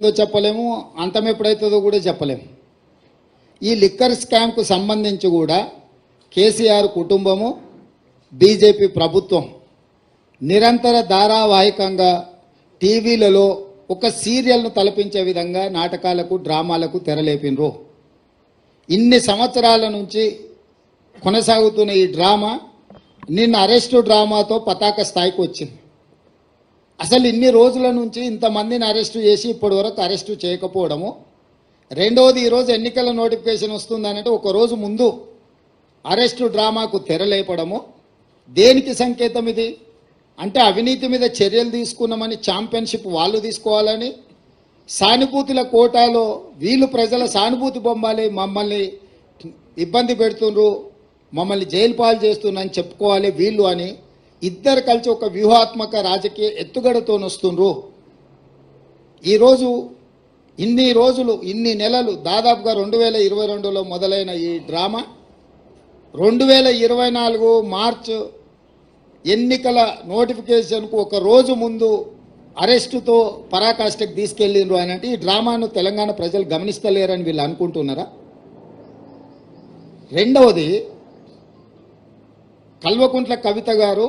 ఉందో చెప్పలేము అంతం ఎప్పుడైతుందో కూడా చెప్పలేము. ఈ లిక్కర్ స్కామ్కు సంబంధించి కూడా కేసీఆర్ కుటుంబము బీజేపీ ప్రభుత్వం నిరంతర ధారావాహికంగా టీవీలలో ఒక సీరియల్ను తలపించే విధంగా నాటకాలకు డ్రామాలకు తెరలేపినరు. ఇన్ని సంవత్సరాల నుంచి కొనసాగుతున్న ఈ డ్రామా నిన్న అరెస్టు డ్రామాతో పతాక స్థాయికి వచ్చింది. అసలు ఇన్ని రోజుల నుంచి ఇంతమందిని అరెస్టు చేసి ఇప్పటి వరకు అరెస్టు చేయకపోవడము. రెండవది ఈరోజు ఎన్నికల నోటిఫికేషన్ వస్తుందనంటే ఒకరోజు ముందు అరెస్టు డ్రామాకు తెరలేపడము దేనికి సంకేతం ఇది? అంటే అవినీతి మీద చర్యలు తీసుకున్నామని ఛాంపియన్షిప్ వాళ్ళు తీసుకోవాలని సానుభూతుల కోటాలో వీళ్ళు ప్రజల సానుభూతి బొమ్మాలి మమ్మల్ని ఇబ్బంది పెడుతుండ్రు మమ్మల్ని జైలు పాలు చేస్తున్నారని చెప్పుకోవాలి వీళ్ళు అని. ఇద్దరు కలిసి ఒక వ్యూహాత్మక రాజకీయ ఎత్తుగడతో వస్తుండ్రు. ఈరోజు ఇన్ని రోజులు ఇన్ని నెలలు దాదాపుగా రెండు వేల ఇరవై రెండులో మొదలైన ఈ డ్రామా రెండు వేల ఇరవై నాలుగు మార్చ్ ఎన్నికల నోటిఫికేషన్కు ఒక రోజు ముందు అరెస్టుతో పరాకాష్ఠకు తీసుకెళ్ళిండ్రు అని అంటే ఈ డ్రామాను తెలంగాణ ప్రజలు గమనిస్తలేరని వీళ్ళు అనుకుంటున్నారా? రెండవది కల్వకుంట్ల కవిత గారు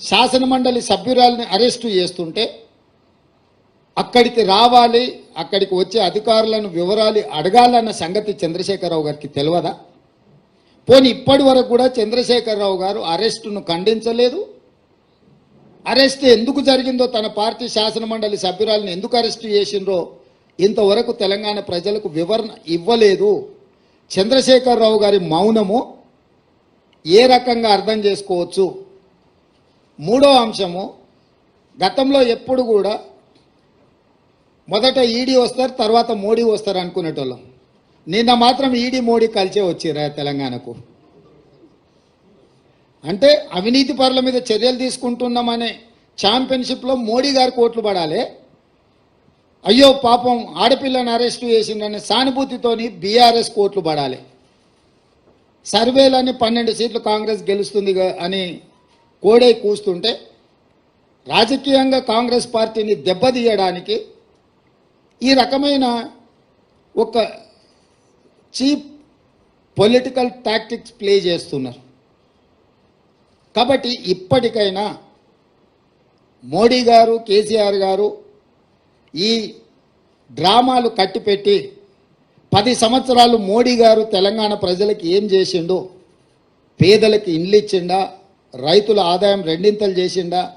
శాసనమండలి సభ్యురాలని అరెస్టు చేస్తుంటే అక్కడికి రావాలి అక్కడికి వచ్చే అధికారులను వివరాలు అడగాలన్న సంగతి చంద్రశేఖరరావు గారికి తెలియదా? పోనీ ఇప్పటి వరకు కూడా చంద్రశేఖరరావు గారు అరెస్టును ఖండించలేదు. అరెస్ట్ ఎందుకు జరిగిందో తన పార్టీ శాసనమండలి సభ్యురాలను ఎందుకు అరెస్టు చేసిండ్రో ఇంతవరకు తెలంగాణ ప్రజలకు వివరణ ఇవ్వలేదు. చంద్రశేఖరరావు గారి మౌనము ఏ రకంగా అర్థం చేసుకోవచ్చు? మూడో అంశము గతంలో ఎప్పుడు కూడా మొదట ఈడీ వస్తారు తర్వాత మోడీ వస్తారు అనుకునేటోళ్ళం. నిన్న మాత్రం ఈడీ మోడీ కలిసే వచ్చిరా తెలంగాణకు. అంటే అవినీతి పరుల మీద చర్యలు తీసుకుంటున్నామనే ఛాంపియన్షిప్లో మోడీ గారు కోట్లు పడాలి. అయ్యో పాపం ఆడపిల్లను అరెస్టు చేసిండనే సానుభూతితోని బీఆర్ఎస్ కోట్లు పడాలి. సర్వేలని పన్నెండు సీట్లు కాంగ్రెస్ గెలుస్తుంది అని కోడై కూస్తుంటే రాజకీయంగా కాంగ్రెస్ పార్టీని దెబ్బతీయడానికి ఈ రకమైన ఒక చీప్ పొలిటికల్ టాక్టిక్స్ ప్లే చేస్తున్నారు. కాబట్టి ఇప్పటికైనా మోడీ గారు కేసీఆర్ గారు ఈ డ్రామాలు కట్టిపెట్టి పది సంవత్సరాలు మోడీ గారు తెలంగాణ ప్రజలకు ఏం చేసిండో పేదలకు ఇండ్లు ఇచ్చిండా రైతుల ఆదాయం రెండింతలు చేసిండా.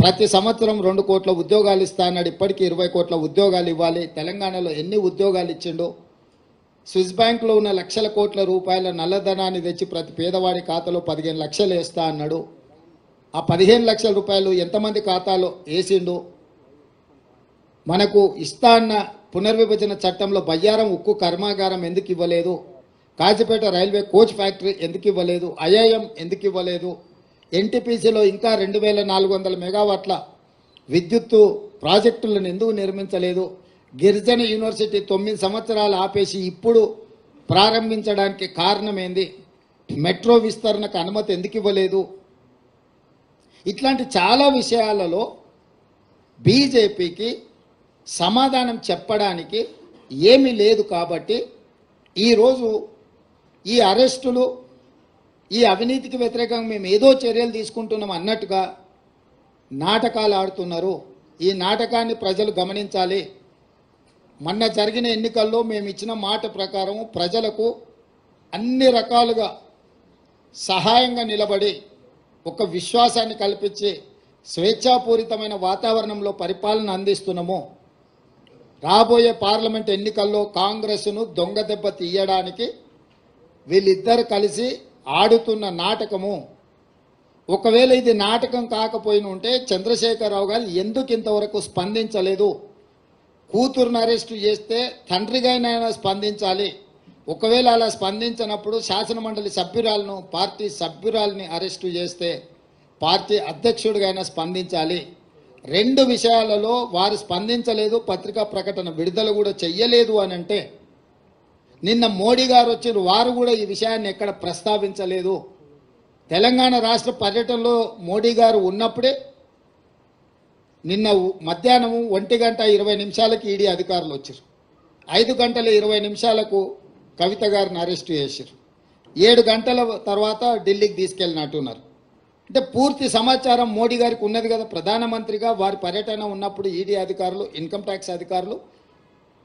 ప్రతి సంవత్సరం రెండు కోట్ల ఉద్యోగాలు ఇస్తా అన్నాడు. ఇప్పటికీ ఇరవై కోట్ల ఉద్యోగాలు ఇవ్వాలి. తెలంగాణలో ఎన్ని ఉద్యోగాలు ఇచ్చిండు. స్విస్ బ్యాంక్లో ఉన్న లక్షల కోట్ల రూపాయల నల్లధనాన్ని తెచ్చి ప్రతి పేదవాడి ఖాతాలో పదిహేను లక్షలు వేస్తా అన్నాడు. ఆ పదిహేను లక్షల రూపాయలు ఎంతమంది ఖాతాలో వేసిండు. మనకు ఇస్తా అన్న పునర్విభజన చట్టంలో బయ్యారం ఉక్కు కర్మాగారం ఎందుకు ఇవ్వలేదు. కాజీపేట రైల్వే కోచ్ ఫ్యాక్టరీ ఎందుకు ఇవ్వలేదు. ఐఐఎం ఎందుకు ఇవ్వలేదు. ఎన్టీపీసీలో ఇంకా రెండు వేల నాలుగు వందల మెగావాట్ల విద్యుత్తు ప్రాజెక్టులను ఎందుకు నిర్మించలేదు? గిరిజన యూనివర్సిటీ తొమ్మిది సంవత్సరాలు ఆపేసి ఇప్పుడు ప్రారంభించడానికి కారణం ఏంది మెట్రో విస్తరణకు అనుమతి ఎందుకు ఇవ్వలేదు? ఇట్లాంటి చాలా విషయాలలో బీజేపీకి సమాధానం చెప్పడానికి ఏమీ లేదు కాబట్టి ఈరోజు ఈ అరెస్టులు ఈ అవినీతికి వ్యతిరేకంగా మేము ఏదో చర్యలు తీసుకుంటున్నాం అన్నట్టుగా నాటకాలు ఆడుతున్నారు. ఈ నాటకాన్ని ప్రజలు గమనించాలి. మొన్న జరిగిన ఎన్నికల్లో మేము ఇచ్చిన మాట ప్రకారం ప్రజలకు అన్ని రకాలుగా సహాయంగా నిలబడి ఒక విశ్వాసాన్ని కల్పించి స్వేచ్ఛాపూరితమైన వాతావరణంలో పరిపాలన అందిస్తున్నాము. రాబోయే పార్లమెంట్ ఎన్నికల్లో కాంగ్రెస్ను దొంగ దెబ్బ తీయడానికి వీళ్ళిద్దరు కలిసి ఆడుతున్న నాటకము. ఒకవేళ ఇది నాటకం కాకపోయిన ఉంటే చంద్రశేఖరరావు గారు ఎందుకు ఇంతవరకు స్పందించలేదు? కూతురుని అరెస్టు చేస్తే తండ్రిగానైనా స్పందించాలి. ఒకవేళ అలా స్పందించినప్పుడు శాసనమండలి సభ్యురాలను పార్టీ సభ్యురాల్ని అరెస్టు చేస్తే పార్టీ అధ్యక్షుడిగైనా స్పందించాలి. రెండు విషయాలలో వారు స్పందించలేదు పత్రికా ప్రకటన విడుదల కూడా చెయ్యలేదు అని అంటే నిన్న మోడీ గారు వచ్చిన వారు కూడా ఈ విషయాన్ని ఎక్కడ ప్రస్తావించలేదు. తెలంగాణ రాష్ట్ర పర్యటనలో మోడీ గారు ఉన్నప్పుడే నిన్న మధ్యాహ్నం ఒంటి గంట ఇరవై నిమిషాలకి ఈడీ అధికారులు వచ్చారు ఐదు గంటల ఇరవై నిమిషాలకు కవిత గారిని అరెస్టు చేశారు ఏడు గంటల తర్వాత ఢిల్లీకి తీసుకెళ్ళినట్టున్నారు అంటే పూర్తి సమాచారం మోడీ గారికి ఉన్నది కదా. ప్రధానమంత్రిగా వారి పర్యటన ఉన్నప్పుడు ఈడీ అధికారులు ఇన్కమ్ ట్యాక్స్ అధికారులు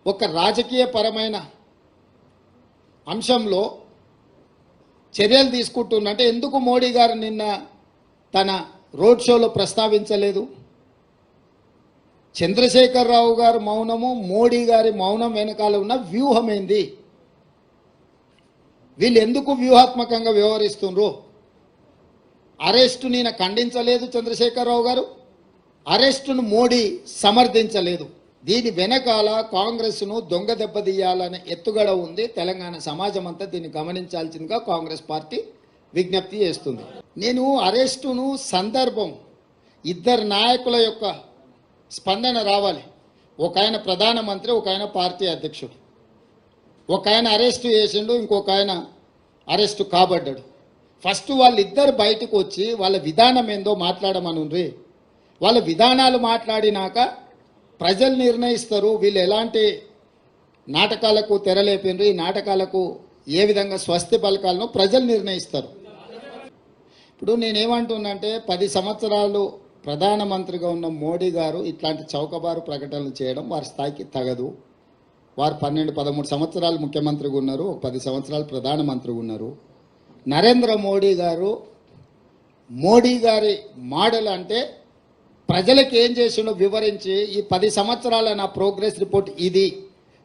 ఒక రాజకీయ పరమైన అంశంలో చర్యలు తీసుకుంటున్నంటే ఎందుకు మోడీ గారు నిన్న తన రోడ్ షోలో ప్రస్తావించలేదు? చంద్రశేఖరరావు గారు మౌనము మోడీ గారి మౌనం వెనకాల ఉన్న వ్యూహం ఏంది వీళ్ళు ఎందుకు వ్యూహాత్మకంగా వ్యవహరిస్తుండ్రు? అరెస్టు నేను ఖండించలేదు చంద్రశేఖరరావు గారు. అరెస్టును మోడీ సమర్థించలేదు. దీని వెనకాల కాంగ్రెస్ను దొంగ దెబ్బతీయాలనే ఎత్తుగడ ఉంది. తెలంగాణ సమాజం అంతా దీన్ని గమనించాల్సిందిగా కాంగ్రెస్ పార్టీ విజ్ఞప్తి చేస్తుంది. నేను అరెస్టును సందర్భం ఇద్దరు నాయకుల యొక్క స్పందన రావాలి. ఒక ఆయన ప్రధానమంత్రి ఒక ఆయన పార్టీ అధ్యక్షుడు. ఒక ఆయన అరెస్ట్ చేసిండు ఇంకొక ఆయన అరెస్ట్ కాబడ్డాడు. ఫస్ట్ వాళ్ళిద్దరు బయటకు వచ్చి వాళ్ళ విధానం ఏందో మాట్లాడమనుండ్రి. వాళ్ళ విధానాలు మాట్లాడినాక ప్రజలు నిర్ణయిస్తారు వీళ్ళు ఎలాంటి నాటకాలకు తెరలేపిండ్రు ఈ నాటకాలకు ఏ విధంగా స్వస్తి పలకాలను ప్రజలు నిర్ణయిస్తారు. ఇప్పుడు నేనేమంటున్నంటే పది సంవత్సరాలు ప్రధానమంత్రిగా ఉన్న మోడీ గారు ఇట్లాంటి చౌకబారు ప్రకటనలు చేయడం వారి స్థాయికి తగదు. వారు పన్నెండు పదమూడు సంవత్సరాలు ముఖ్యమంత్రిగా ఉన్నారు ఒక పది సంవత్సరాలు ప్రధానమంత్రిగా ఉన్నారు. నరేంద్ర మోడీ గారు మోడీ గారి మోడల్ అంటే ప్రజలకు ఏం చేసిండో వివరించి ఈ పది సంవత్సరాల నా ప్రోగ్రెస్ రిపోర్ట్ ఇది.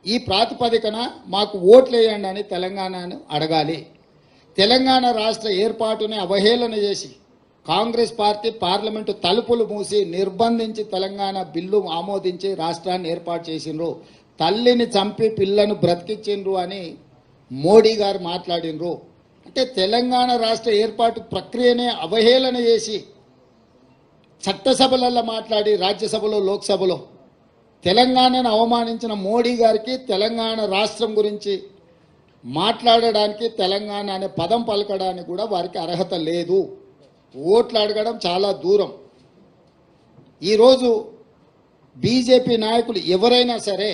ఈ ప్రాతిపదికన మాకు ఓట్లు వేయండి అని తెలంగాణను అడగాలి. తెలంగాణ రాష్ట్ర ఏర్పాటుని అవహేళన చేసి కాంగ్రెస్ పార్టీ పార్లమెంటు తలుపులు మూసి నిర్బంధించి తెలంగాణ బిల్లు ఆమోదించి రాష్ట్రాన్ని ఏర్పాటు చేసిండ్రు. తల్లిని చంపి పిల్లను బ్రతికించిండ్రు అని మోడీ గారు మాట్లాడినరు అంటే తెలంగాణ రాష్ట్ర ఏర్పాటు ప్రక్రియనే అవహేళన చేసి చట్టసభలలో మాట్లాడి రాజ్యసభలో లోక్సభలో తెలంగాణను అవమానించిన మోడీ గారికి తెలంగాణ రాష్ట్రం గురించి మాట్లాడడానికి తెలంగాణ అనే పదం పలకడానికి కూడా వారికి అర్హత లేదు. ఓట్లు అడగడం చాలా దూరం. ఈరోజు బీజేపీ నాయకులు ఎవరైనా సరే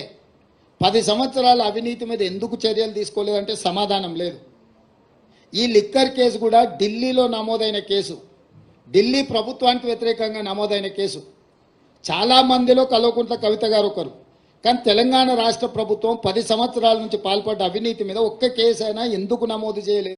పది సంవత్సరాల అవినీతి మీద ఎందుకు చర్యలు తీసుకోలేదంటే సమాధానం లేదు. ఈ లిక్కర్ కేసు కూడా ఢిల్లీలో నమోదైన కేసు. ఢిల్లీ ప్రభుత్వానికి వ్యతిరేకంగా నమోదైన కేసు. చాలా మందిలో కల్వకుంట్ల కవిత గారు ఒకరు. కానీ తెలంగాణ రాష్ట్ర ప్రభుత్వం పది సంవత్సరాల నుంచి పాల్పడ్డ అవినీతి మీద ఒక్క కేసు అయినా ఎందుకు నమోదు చేయలేదు?